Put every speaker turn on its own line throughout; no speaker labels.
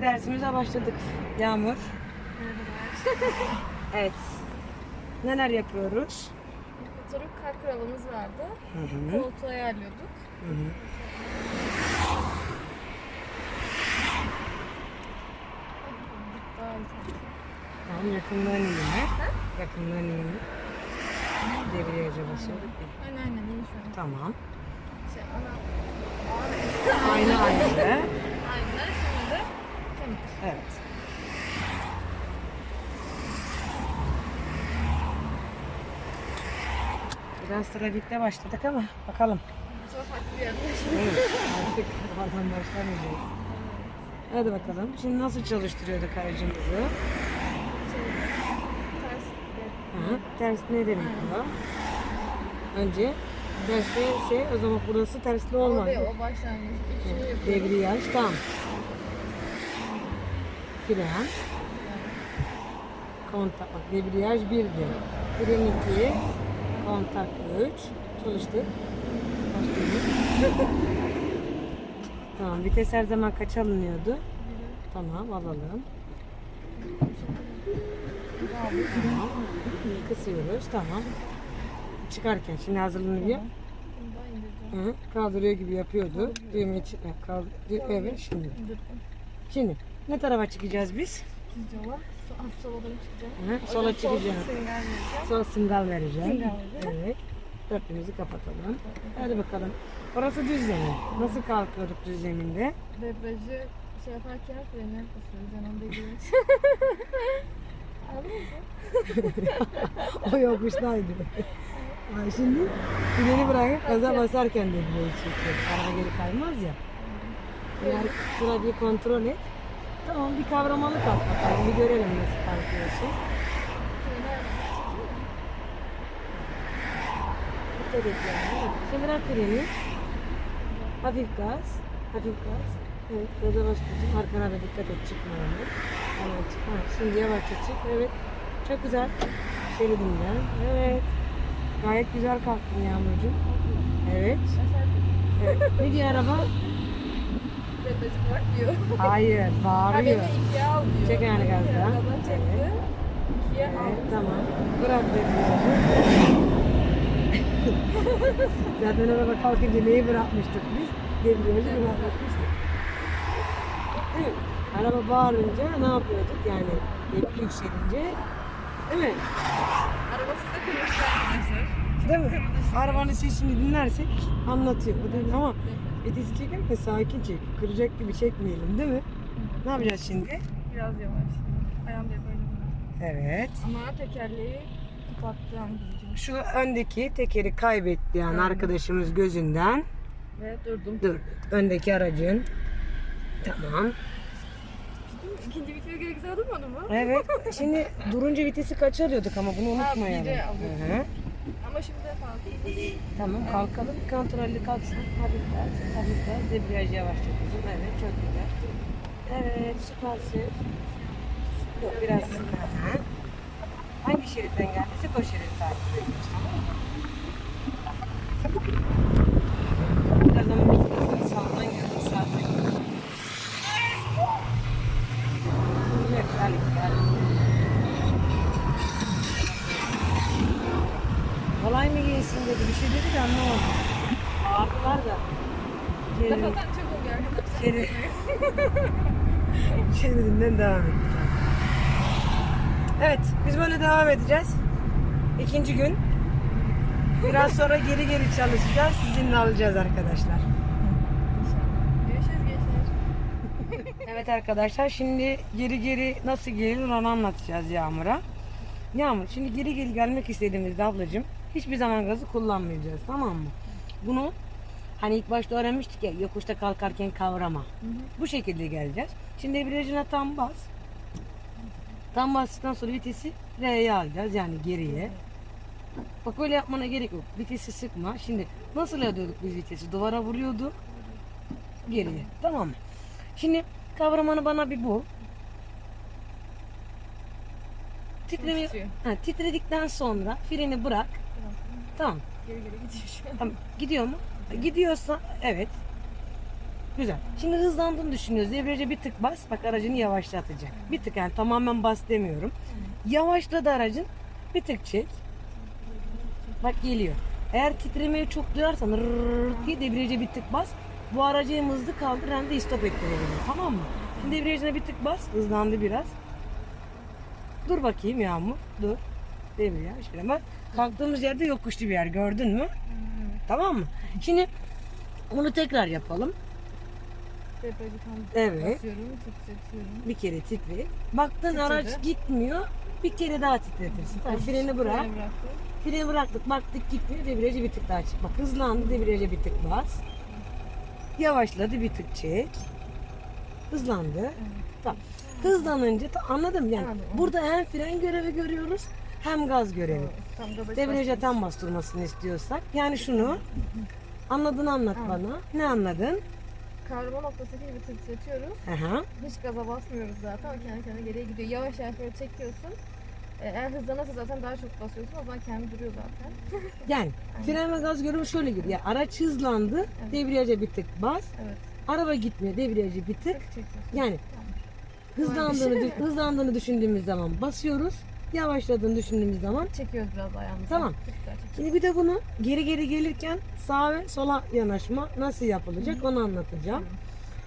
İkinci dersimize başladık. Yağmur. Evet. Neler yapıyoruz?
Oturup kalk kuralımız vardı.
Hı hı.
Koltuğu ayarlıyorduk.
Hı hı. Tamam yakından mi? Yakından? Debriyaja basıyorduk. ya.
Aynen aynen iyi şu an.
Tamam.
Şey, ana...
Aynı aynı.
Kemik.
Evet. Biraz trafikte başladık ama bakalım.
Bu sefer farklı bir yerde.
Evet, artık oradan başlamayacağız. Hadi bakalım. Şimdi nasıl çalıştırıyorduk aracımızı?
Ters
Hı, ters ne demek bu? Önce tersli şey o zaman burası tersli olmaz.
o başlangıç. Şunu yapıyoruz.
Debriyaj tam. Fren. Kontak. Bak debriyaj 1'di. Fren 2. Kontak 3. Çalıştık. Tamam. Vites her zaman kaç alınıyordu? Tamam alalım. Tamam. Kısıyoruz. Tamam. Çıkarken şimdi hazırlanıyor. Hı, kaldırıyor gibi yapıyordu. Düğmeyi çıkar. Kaldır. Evet şimdi. Şimdi ne tarafa çıkacağız biz?
So- Hafif sola çıkacağım.
Hı, sola
sol
çıkacağız. Sonra singal vereceğim.
Singal vereceğim.
Evet. Dörtlüğümüzü kapatalım. Hadi bakalım. Orası düz zemin. Nasıl kalkıyorduk düz zeminde?
Debriyajı şey yaparken freni basıyoruz. Anladın mı?
o yokuştaydı. Ay şimdi freni bırakıp gaza basarken de böyle çekiyor. Araba geri kaymaz ya. Yani şurayı bir kontrol et. Tamam bir kavramalı kalk bakalım. Bir görelim nasıl kalkıyorsun. Dikkat yani. Şimdi bırak freni. Hafif gaz. Hafif gaz. Evet gaza başlıyorsun. Arkana da dikkat et çıkma yani. Çıkma. Şimdi yavaşça çık. Evet. Çok güzel. Şeridinden. Evet. Gayet güzel kalktın Yağmurcuğum. Evet. evet. Ne diyor araba?
Debriyajı bırak diyor.
Hayır.
Ha
Bağırıyor.
beni ikiye al diyor.
Çek yani gazdan.
Gazdan çekti. İkiye al.
Evet tamam. Bırak debriyajı. Zaten araba kalkınca neyi bırakmıştık biz? Debriyajı bırakmıştık. Araba bağırınca ne yapıyorduk yani? Yükselince Değil mi?
Araba size kırmıştı arkadaşlar.
Değil mi? Arabanın sesini dinlersek anlatıyor. Bu değil mi? Ama vitesi çekerken sakin çek. Kıracak gibi çekmeyelim değil mi? Ne yapacağız şimdi?
Biraz yavaş. Ayağım da böyle.
Evet.
Ama tekerleği kapattım.
Şu öndeki tekeri kaybetti yani arkadaşımız gözünden.
Ve durdum.
Dur. Öndeki aracın. Tamam.
İkinci video göre güzel durmadı mı?
Evet. Şimdi durunca vitesi kaç alıyorduk ama bunu unutmayalım.
biri.
Hı hı.
Ama şimdi falan.
Tamam kalkalım. Kontrollü kalksın. Hafif gaz. Hafif gaz. Debriyaj yavaşça kızım. Evet çok güzel. Evet süpersin. Yok biraz. Hangi şeritten geldiysek o şeridi takip ediyoruz. Tamam mı? Biraz ama Gelsin dedi. Bir şey dedi de anlamadım. Bağırdılar da. Şeridin,
Zaten çok oluyor arkadaşlar.
şeridinden devam ettik. Evet, biz böyle devam edeceğiz. İkinci gün. Biraz sonra geri geri çalışacağız. Sizinle alacağız arkadaşlar.
Görüşürüz gençler.
Evet arkadaşlar şimdi geri geri nasıl gelir onu anlatacağız Yağmur'a. Yağmur şimdi geri geri gelmek istediğimizde ablacığım hiçbir zaman gazı kullanmayacağız tamam mı? Bunu hani ilk başta öğrenmiştik ya yokuşta kalkarken kavrama. Bu şekilde geleceğiz. Şimdi debriyajına tam bas. Tam bastıktan sonra vitesi R'ye alacağız yani geriye. Bak öyle yapmana gerek yok. Vitesi sıkma. Şimdi nasıl alıyorduk biz vitesi? Duvara vuruyorduk. Geriye. Tamam mı? Şimdi kavramanı bana bir bul.
Titriyor.
ha, titredikten sonra freni bırak. Tamam.
Geri geri gidiyor şu an.
Tamam. Gidiyor mu? Gidiyorsa evet. Güzel. Şimdi hızlandığını düşünüyoruz. Debriyaja bir tık bas. Bak aracını yavaşlatacak. Bir tık yani tamamen bas demiyorum. Yavaşladı aracın. Bir tık çek. Bak geliyor. Eğer titremeyi çok duyarsan rrrr diye debriyaja bir tık bas. Bu aracı hem hızlı kaldır hem de stop ettirebilir. Tamam mı? Şimdi debriyajına bir tık bas. Hızlandı biraz. Dur bakayım Yağmur. Dur. Debriyaj. Şöyle bak. Kalktığımız yerde yokuşlu bir yer. Gördün mü? Tamam mı? Şimdi bunu tekrar yapalım. Evet.
basıyorum, titretiyorum.
Bir kere titre. Baktın
Titredi.
araç gitmiyor. Bir kere daha titretirsin. Tamam, freni bırak.
Freni bıraktım.
Freni bıraktık baktık gitmiyor debriyaja bir tık daha çık. Bak hızlandı debriyaja bir tık bas. Yavaşladı bir tık çek. Hızlandı. Tamam. Hızlanınca ta- anladım yani.
Anladım.
Burada hem fren görevi görüyoruz hem gaz görevi. Debriyaja tam bastırmasını istiyorsak. Yani şunu anladığını anlat bana. Ne anladın?
Kavrama noktasındaki gibi titretiyoruz.
Aha.
Hiç gaza basmıyoruz zaten. O kendi kendine geriye gidiyor. Yavaş yavaş böyle çekiyorsun. Ee, Eğer hızlanırsa zaten daha çok basıyorsun. O zaman kendi duruyor zaten.
Yani fren ve gaz görevi şöyle gidiyor. Yani araç hızlandı. Debriyaja bir tık bas.
Evet.
Araba gitmiyor. Debriyaja bir tık.
Tık çekiyorsun.
Yani hızlandığını hızlandığını düşündüğümüz zaman basıyoruz. Yavaşladığını düşündüğümüz zaman.
Çekiyoruz biraz ayağımızı.
Tamam. Şimdi bir de bunu geri geri gelirken sağa ve sola yanaşma nasıl yapılacak onu anlatacağım.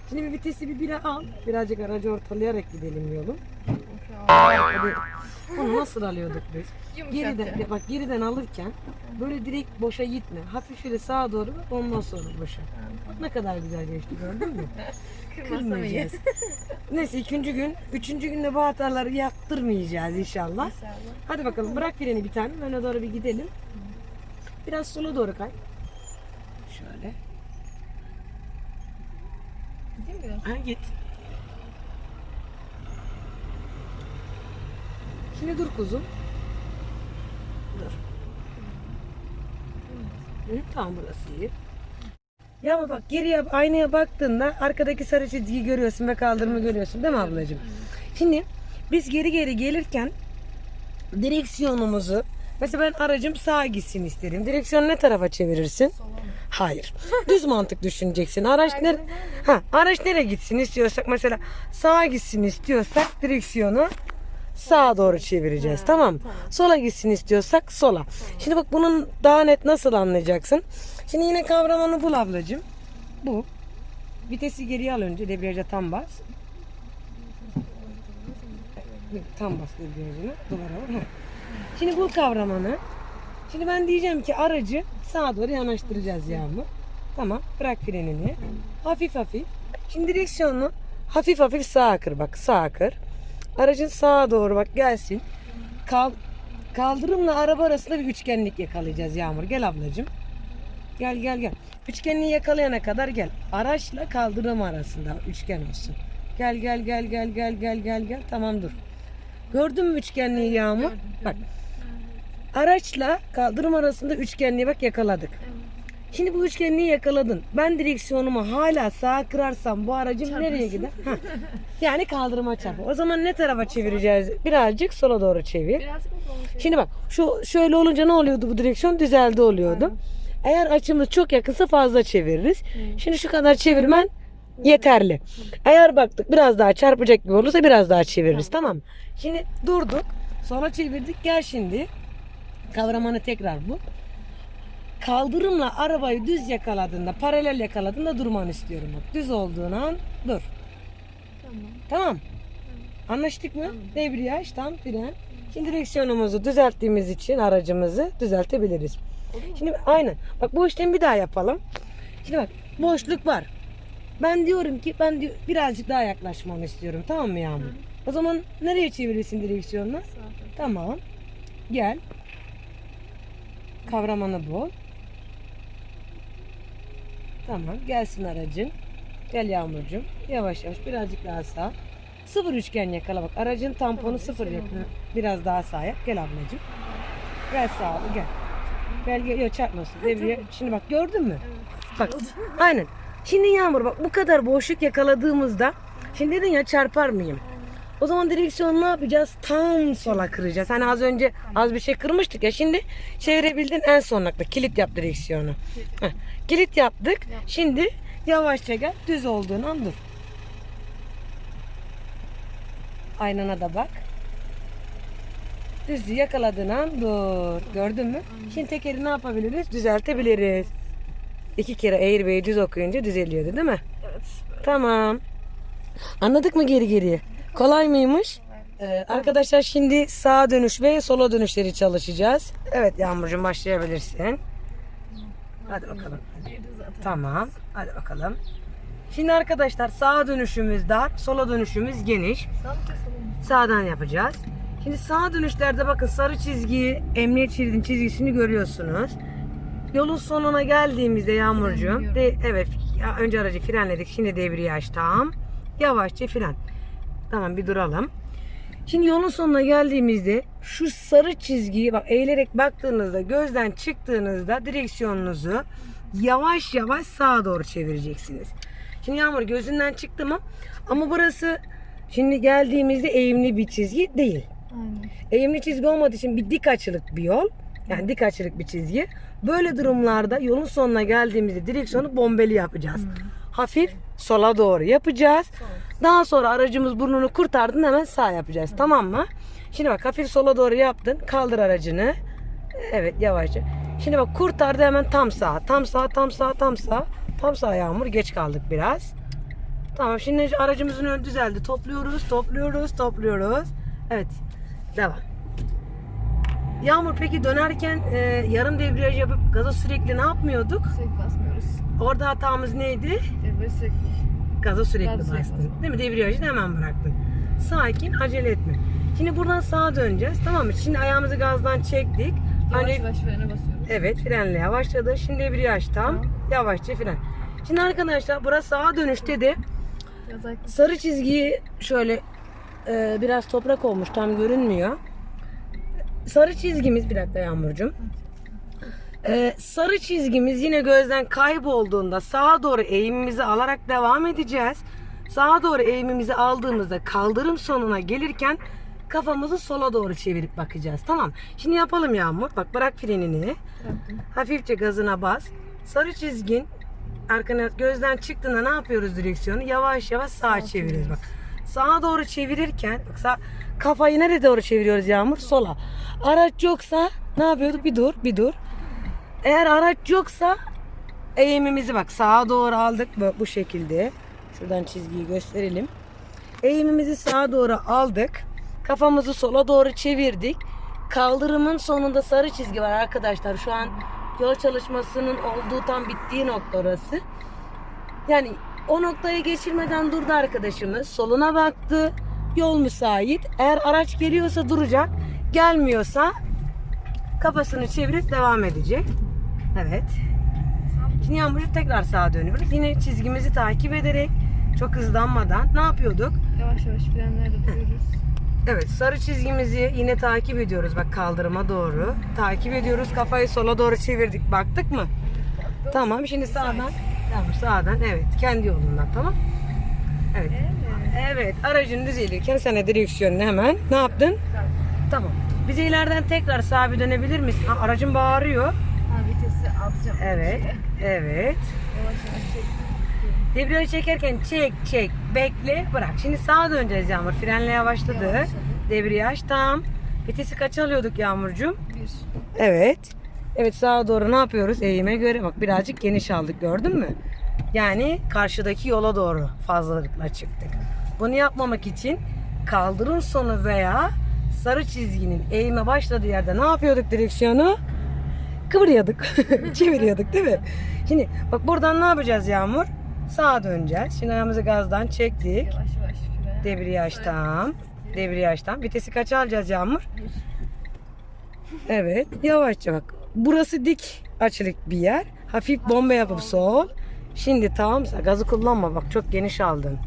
Şimdi bir vitesi bir bire al. Birazcık aracı ortalayarak gidelim yolum. Onu nasıl alıyorduk biz? Geriden, bak geriden alırken böyle direkt boşa gitme. Hafif şöyle sağa doğru ondan sonra boşa. Bak ne kadar güzel geçti gördün mü? Kırmayacağız. Neyse ikinci gün, üçüncü günde bu hataları yaptırmayacağız inşallah.
İnşallah.
Hadi bakalım bırak freni bir tane öne doğru bir gidelim. Biraz sola doğru kay. Şöyle.
Gideyim biraz?
Ha git. Şimdi dur kuzum. Dur. Hı, tamam burası iyi. Ya ama bak geriye aynaya baktığında arkadaki sarı çizgiyi görüyorsun ve kaldırımı görüyorsun değil mi ablacığım? Şimdi biz geri geri gelirken direksiyonumuzu mesela ben aracım sağa gitsin isterim. Direksiyonu ne tarafa çevirirsin? Hayır. Düz mantık düşüneceksin. Araç nere ha, araç nereye gitsin istiyorsak mesela sağa gitsin istiyorsak direksiyonu sağa doğru çevireceğiz. tamam mı? Sola gitsin istiyorsak sola. Şimdi bak bunun daha net nasıl anlayacaksın? Şimdi yine kavramanı bul ablacığım. Bu. Vitesi geriye al önce debriyaja tam bas. Tam bas debriyajını. Duvara vur. Şimdi bul kavramanı. Şimdi ben diyeceğim ki aracı sağa doğru yanaştıracağız Yağmur. Tamam bırak frenini. Hafif hafif. Şimdi direksiyonu hafif hafif sağa kır bak sağa kır. Aracın sağa doğru bak gelsin. Kal kaldırımla araba arasında bir üçgenlik yakalayacağız Yağmur. Gel ablacığım. Gel gel gel. Üçgenliği yakalayana kadar gel. Araçla kaldırım arasında üçgen olsun. Gel gel gel gel gel gel gel gel. Tamam dur. Gördün mü üçgenliği Yağmur? Bak. Araçla kaldırım arasında üçgenliği bak yakaladık. Şimdi bu üçgenliği yakaladın. Ben direksiyonumu hala sağa kırarsam bu aracım nereye gider? Yani kaldırıma çarpar. O zaman ne tarafa çevireceğiz? Birazcık sola doğru çevir.
Birazcık mı?
Şimdi bak şu şöyle olunca ne oluyordu bu direksiyon? Düzeldi oluyordu. Eğer açımız çok yakınsa fazla çeviririz. Şimdi şu kadar çevirmen yeterli. Eğer baktık biraz daha çarpacak gibi olursa biraz daha çeviririz tamam mı? Şimdi durduk. Sola çevirdik. Gel şimdi. Kavramanı tekrar bul. Kaldırımla arabayı düz yakaladığında, paralel yakaladığında durmanı istiyorum. Bak, düz olduğun an dur.
Tamam.
Tamam. Anlaştık mı? Debriyaj, tam fren. Şimdi direksiyonumuzu düzelttiğimiz için aracımızı düzeltebiliriz. Şimdi aynen. Bak bu işlemi bir daha yapalım. Şimdi bak boşluk var. Ben diyorum ki ben diyor, birazcık daha yaklaşmanı istiyorum. Tamam mı Yağmur? O zaman nereye çevirirsin direksiyonunu?
Sağ taraf.
Tamam. Gel. Kavramanı bul. Tamam. Gelsin aracın. Gel Yağmurcuğum. Yavaş yavaş birazcık daha sağ. Sıfır üçgen yakala bak. Aracın tamponu
Tamam,
sıfır
oldu.
Biraz daha sağa yap. Gel ablacığım. Gel sağa gel. Gel gel. Yok çarpmasın. Devreye. Şimdi bak gördün mü? Bak. Aynen. Şimdi Yağmur bak bu kadar boşluk yakaladığımızda şimdi dedin ya çarpar mıyım? O zaman direksiyonu ne yapacağız? Tam sola kıracağız. Hani az önce az bir şey kırmıştık ya. Şimdi çevirebildin en son nokta. Kilit yap direksiyonu. Heh, Kilit yaptık. Şimdi Yavaşça gel. Düz olduğun an dur. Aynana da bak. Düzlüğü yakaladığın an dur. Gördün mü? Şimdi tekeri ne yapabiliriz? Düzeltebiliriz. İki kere eğri beyi düz okuyunca düzeliyordu değil mi?
Evet.
Tamam. Anladık mı geri geriye? Kolay mıymış? Ee, arkadaşlar şimdi sağa dönüş ve sola dönüşleri çalışacağız. Evet Yağmurcuğum başlayabilirsin. Hadi bakalım. Tamam. Hadi bakalım. Şimdi arkadaşlar sağa dönüşümüz dar, sola dönüşümüz geniş. Sağdan yapacağız. Şimdi sağ dönüşlerde bakın sarı çizgiyi, emniyet şeridin çizgisini görüyorsunuz. Yolun sonuna geldiğimizde Yağmurcuğum, de, evet ya önce aracı frenledik, şimdi debriyaj tam. Yavaşça fren. Tamam bir duralım. Şimdi yolun sonuna geldiğimizde şu sarı çizgiyi bak eğilerek baktığınızda gözden çıktığınızda direksiyonunuzu yavaş yavaş sağa doğru çevireceksiniz. Şimdi Yağmur gözünden çıktı mı? Ama burası şimdi geldiğimizde eğimli bir çizgi değil.
Aynen.
Eğimli çizgi olmadığı için bir dik açılık bir yol. Yani dik açılık bir çizgi. Böyle durumlarda yolun sonuna geldiğimizde direksiyonu bombeli yapacağız. Hafif sola doğru yapacağız. Daha sonra aracımız burnunu kurtardın hemen sağ yapacağız. Tamam mı? Şimdi bak hafif sola doğru yaptın. Kaldır aracını. Evet yavaşça. Şimdi bak kurtardı hemen tam sağ. Tam sağ, tam sağ, tam sağ. Tam sağ Yağmur. Geç kaldık biraz. Tamam şimdi aracımızın önü düzeldi. Topluyoruz, topluyoruz, topluyoruz. Evet. Devam. Yağmur peki dönerken e, yarım debriyaj yapıp gaza sürekli ne yapmıyorduk?
Sürekli basmıyoruz.
Orada hatamız neydi?
Böyle sürekli.
Gaza sürekli
Gaza sürekli
bastın. Değil mi? Debriyajı da hemen bıraktın. Sakin, acele etme. Şimdi buradan sağa döneceğiz. Tamam mı? Şimdi ayağımızı gazdan çektik.
Yavaş
Hani
yavaş frene basıyoruz.
evet frenle yavaşladı. Şimdi debriyaj tam.
Tamam.
Yavaşça fren. Şimdi arkadaşlar burası sağa dönüşte de sarı çizgiyi şöyle e, biraz toprak olmuş tam görünmüyor. Sarı çizgimiz bir dakika Yağmurcuğum. E, sarı çizgimiz yine gözden kaybolduğunda sağa doğru eğimimizi alarak devam edeceğiz. Sağa doğru eğimimizi aldığımızda kaldırım sonuna gelirken kafamızı sola doğru çevirip bakacağız. Tamam. Şimdi yapalım Yağmur. Bak bırak frenini.
bıraktım.
Hafifçe gazına bas. Sarı çizgin arkana gözden çıktığında ne yapıyoruz direksiyonu? Yavaş yavaş sağa
Sağa
çeviriyoruz bak. Sağa doğru çevirirken bak sağ, kafayı nereye doğru çeviriyoruz Yağmur? Sola. Araç yoksa ne yapıyorduk? Bir dur, bir dur. Eğer araç yoksa eğimimizi bak sağa doğru aldık bu şekilde. Şuradan çizgiyi gösterelim. Eğimimizi sağa doğru aldık. Kafamızı sola doğru çevirdik. Kaldırımın sonunda sarı çizgi var arkadaşlar. Şu an yol çalışmasının olduğu tam bittiği nokta orası. Yani o noktayı geçirmeden durdu arkadaşımız. Soluna baktı. Yol müsait. Eğer araç geliyorsa duracak. Gelmiyorsa kafasını çevirip devam edecek. Evet. Şimdi Yağmurcu tekrar sağa dönüyoruz. Yine çizgimizi takip ederek çok hızlanmadan ne yapıyorduk?
Yavaş yavaş frenlerde duruyoruz.
Evet sarı çizgimizi yine takip ediyoruz bak kaldırıma doğru. Takip ediyoruz kafayı sola doğru çevirdik baktık mı? Tamam şimdi sağdan. Tamam sağdan evet kendi yolundan tamam. Evet.
Evet.
Evet aracın düzelirken sen de direksiyonunu hemen ne yaptın? Tamam. Bize ileriden tekrar sağa bir dönebilir misin? Ha, aracın bağırıyor.
Ha vitesi atacağım.
Evet. Evet.
Yavaş yavaş çektim.
Debriyajı çekerken çek çek bekle bırak. Şimdi sağa döneceğiz Yağmur. Frenle yavaşladı.
Yavaşladı.
Debriyaj tam. Vitesi kaç alıyorduk Yağmurcuğum?
Bir.
Evet. Evet sağa doğru ne yapıyoruz? Eğime göre bak birazcık geniş aldık gördün mü? Yani karşıdaki yola doğru fazlalıkla çıktık. Bunu yapmamak için kaldırım sonu veya sarı çizginin eğime başladığı yerde ne yapıyorduk direksiyonu? Kıvırıyorduk. Çeviriyorduk değil mi? Şimdi bak buradan ne yapacağız Yağmur? Sağa döneceğiz. Şimdi ayağımızı gazdan çektik.
Yavaş yavaş fren.
Debriyaj tam. Debriyaj tam. Vitesi kaç alacağız Yağmur? Evet. Yavaşça bak. Burası dik açılık bir yer. Hafif bomba yapıp sol. Şimdi tamam gazı kullanma bak çok geniş aldın.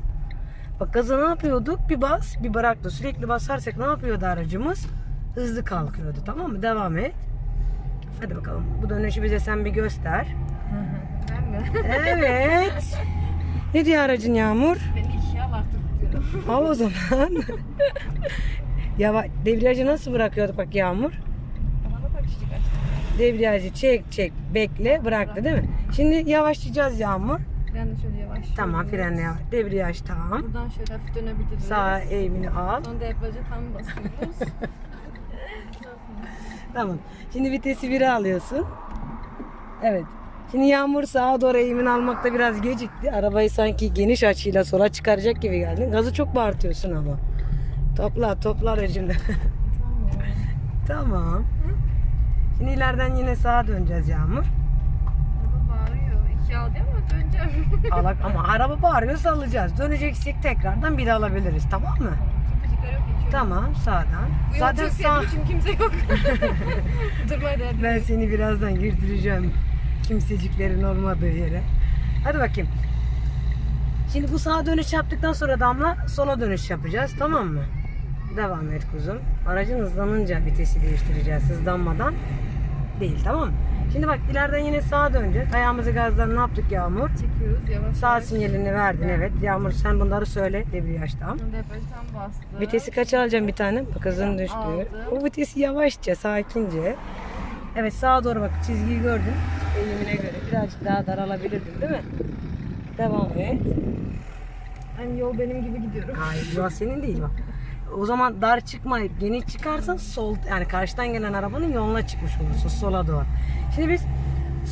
Bak gazı ne yapıyorduk? Bir bas bir bıraktı. Sürekli basarsak ne yapıyordu aracımız? Hızlı kalkıyordu tamam mı? Devam et. Hadi bakalım. Bu dönüşü bize sen bir göster.
Ben mi?
Evet. ne diyor aracın Yağmur?
Beni ikiye al artık diyorum.
Al o zaman. ya bak debriyajı nasıl bırakıyorduk bak Yağmur?
Bana bak çocuk aç.
Debriyajı çek çek bekle bıraktı değil mi? Şimdi yavaşlayacağız Yağmur.
Frenle şöyle yavaş.
Tamam frenle yavaş. Debriyaj tamam.
Buradan şöyle hafif dönebiliriz.
Sağ eğimini al.
Sonra debriyaja tam basıyoruz.
Tamam. Şimdi vitesi 1'e alıyorsun. Evet. Şimdi Yağmur sağa doğru eğimini almakta biraz gecikti. Arabayı sanki geniş açıyla sola çıkaracak gibi geldin. Gazı çok bağırtıyorsun ama. Topla topla aracını. tamam. Şimdi ileriden yine sağa döneceğiz Yağmur.
Araba bağırıyor. İki al diyor ama döneceğim.
Alak ama araba bağırıyor salacağız. Döneceksek tekrardan bir de alabiliriz tamam mı? Tamam sağdan.
Bu
Zaten sağ...
için kimse yok. Durmaya değer
Ben seni birazdan girdireceğim kimseciklerin olmadığı yere. Hadi bakayım. Şimdi bu sağa dönüş yaptıktan sonra Damla sola dönüş yapacağız tamam mı? Devam et kuzum. Aracın hızlanınca vitesi değiştireceğiz hızlanmadan değil tamam mı? Şimdi bak ileriden yine sağa döneceğiz. Ayağımızı gazdan ne yaptık Yağmur?
Çekiyoruz yavaş
Sağ
yavaş.
sinyalini verdin evet. Yağmur sen bunları söyle debriyajdan.
Sonra debriyajı tam bastı.
Vitesi kaç alacağım bir tane? Bak hızın düştü.
Aldım.
O vitesi yavaşça, sakince. Evet sağa doğru bak çizgiyi gördün. Eğimine göre birazcık daha daralabilirdin değil mi? Devam et.
Hani yol benim gibi gidiyorum.
Hayır yol senin değil bak. O zaman dar çıkmayıp geniş çıkarsan sol yani karşıdan gelen arabanın yoluna çıkmış olursun sola doğru. Şimdi biz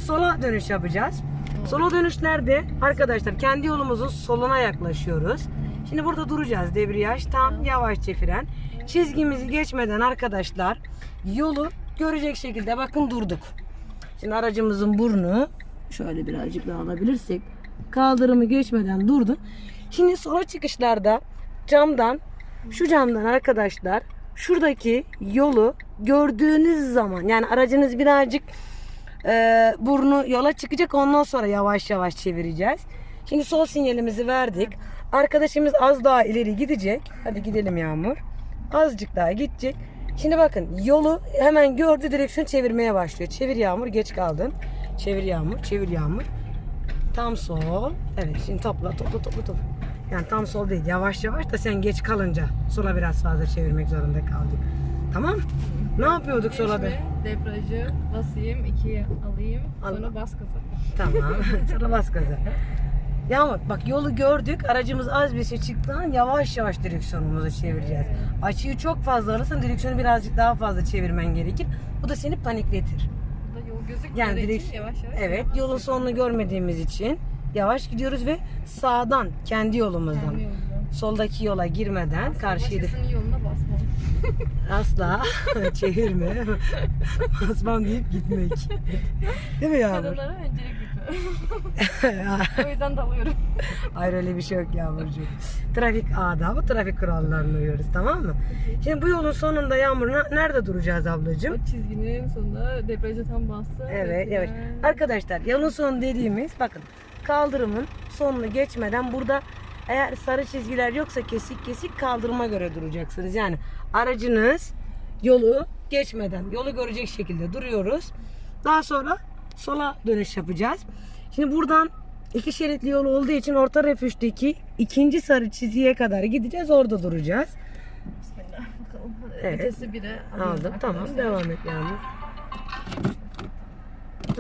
sola dönüş yapacağız. Sola dönüş nerede? Arkadaşlar kendi yolumuzun soluna yaklaşıyoruz. Şimdi burada duracağız. Debriyaj tam yavaşça fren. Çizgimizi geçmeden arkadaşlar yolu görecek şekilde bakın durduk. Şimdi aracımızın burnu şöyle birazcık daha alabilirsek kaldırımı geçmeden durdu. Şimdi sola çıkışlarda camdan şu camdan arkadaşlar şuradaki yolu gördüğünüz zaman yani aracınız birazcık e, burnu yola çıkacak ondan sonra yavaş yavaş çevireceğiz. Şimdi sol sinyalimizi verdik. Arkadaşımız az daha ileri gidecek. Hadi gidelim Yağmur. Azıcık daha gidecek. Şimdi bakın yolu hemen gördü direksiyon çevirmeye başlıyor. Çevir Yağmur geç kaldın. Çevir Yağmur, çevir Yağmur. Tam sol. Evet şimdi topla topla topla topla. Yani tam sol değil yavaş yavaş da sen geç kalınca sola biraz fazla çevirmek zorunda kaldık. Tamam? Ne yapıyorduk sola da?
Geçme, Debriyajı basayım, ikiye alayım. Sonra
Al.
bas gaza.
Tamam. Sonra bas gaza. Yağmur bak yolu gördük. Aracımız az bir şey çıktı an yavaş yavaş direksiyonumuzu çevireceğiz. Açıyı çok fazla alırsan direksiyonu birazcık daha fazla çevirmen gerekir. Bu da seni panikletir.
Burada yol gözükmüyor
Yani
için
direkt
yavaş yavaş.
evet yolun sonunu görmediğimiz için yavaş gidiyoruz ve sağdan kendi yolumuzdan
Kendi
soldaki yola girmeden karşıyı
Başkasının yoluna basmam.
asla çevirme basmam deyip gitmek. Değil mi Yağmur?
Kadınlara öncelik o yüzden dalıyorum.
Hayır öyle bir şey yok Yağmurcuğum. Trafik adabı, trafik kurallarına uyuyoruz tamam mı? Şimdi bu yolun sonunda Yağmur ne- nerede duracağız ablacığım?
O çizginin sonunda debriyaja tam bastı.
Evet, evet. Arkadaşlar yolun sonu dediğimiz bakın kaldırımın sonunu geçmeden burada eğer sarı çizgiler yoksa kesik kesik kaldırıma göre duracaksınız. Yani aracınız yolu geçmeden yolu görecek şekilde duruyoruz. Daha sonra sola dönüş yapacağız. Şimdi buradan iki şeritli yol olduğu için orta refüjdeki ikinci sarı çizgiye kadar gideceğiz. Orada duracağız.
Bismillah. Bakalım.
Evet.
Vitesi bire alayım
Aldım. Tamam. Devam et Yağmur.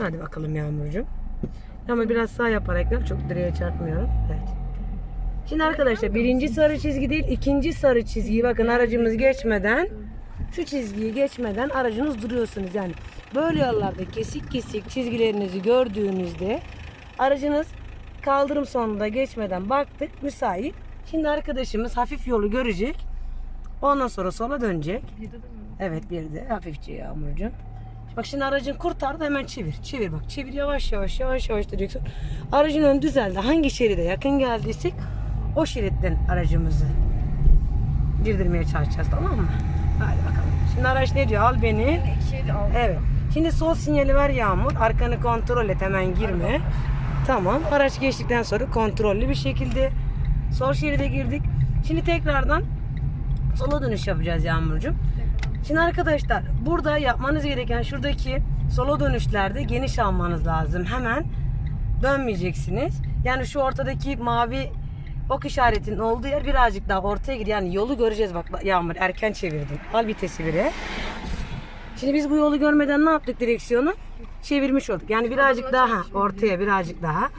Hadi bakalım Yağmurcuğum. Ama biraz sağ yaparak yap. Çok direğe çarpmıyorum. Evet. Şimdi arkadaşlar birinci sarı çizgi değil ikinci sarı çizgiyi bakın aracımız geçmeden şu çizgiyi geçmeden aracınız duruyorsunuz. Yani böyle yollarda kesik kesik çizgilerinizi gördüğünüzde aracınız kaldırım sonunda geçmeden baktık müsait. Şimdi arkadaşımız hafif yolu görecek. Ondan sonra sola dönecek. Evet bir de hafifçe yağmurcu. Bak şimdi aracın kurtardı hemen çevir. Çevir bak çevir yavaş yavaş yavaş yavaş direksiyon. Aracın ön düzeldi. Hangi şeride yakın geldiysek o şeritten aracımızı girdirmeye çalışacağız tamam mı? Hadi bakalım. Şimdi araç ne diyor? Al beni.
Yani.
Evet. Şimdi sol sinyali ver Yağmur. Arkanı kontrol et hemen girme. Tamam. Araç geçtikten sonra kontrollü bir şekilde sol şeride girdik. Şimdi tekrardan sola dönüş yapacağız Yağmurcuğum. Şimdi arkadaşlar burada yapmanız gereken şuradaki sola dönüşlerde geniş almanız lazım. Hemen dönmeyeceksiniz. Yani şu ortadaki mavi ok işaretinin olduğu yer birazcık daha ortaya gir. Yani yolu göreceğiz bak Yağmur erken çevirdin. Al vitesi bire. Şimdi biz bu yolu görmeden ne yaptık direksiyonu? Çevirmiş olduk. Yani birazcık daha ortaya birazcık daha.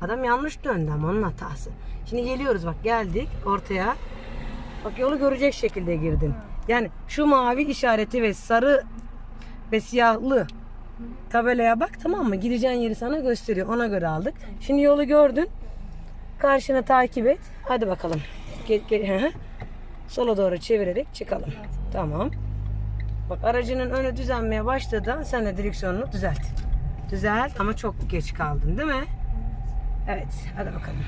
Adam yanlış döndü ama onun hatası. Şimdi geliyoruz bak geldik ortaya. Bak yolu görecek şekilde girdin. Yani şu mavi işareti ve sarı ve siyahlı tabelaya bak tamam mı? Gideceğin yeri sana gösteriyor. Ona göre aldık. Şimdi yolu gördün. Karşını takip et. Hadi bakalım. Gel, gel. Sola doğru çevirerek çıkalım. Tamam. Bak aracının önü düzenmeye başladı. Sen de direksiyonunu düzelt. Düzelt ama çok geç kaldın değil mi? Evet. Hadi bakalım.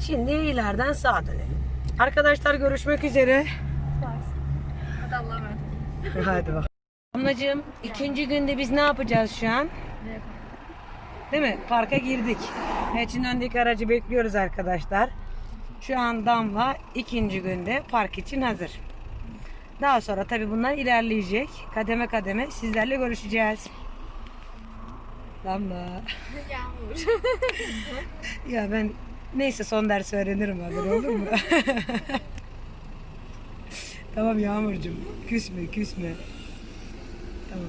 Şimdi ileriden sağa dönelim. Arkadaşlar görüşmek üzere.
Hadi Allah'a emanet.
Hadi bak. Damlacığım ikinci günde biz ne yapacağız şu an?
Ne yapalım?
Değil mi? Parka girdik. Evet şimdi öndeki aracı bekliyoruz arkadaşlar. Şu an Damla ikinci günde park için hazır. Daha sonra tabii bunlar ilerleyecek. Kademe kademe sizlerle görüşeceğiz. Damla.
Yağmur.
Ya ben neyse son ders öğrenirim haber olur mu? tamam Yağmurcuğum. Küsme küsme. Tamam.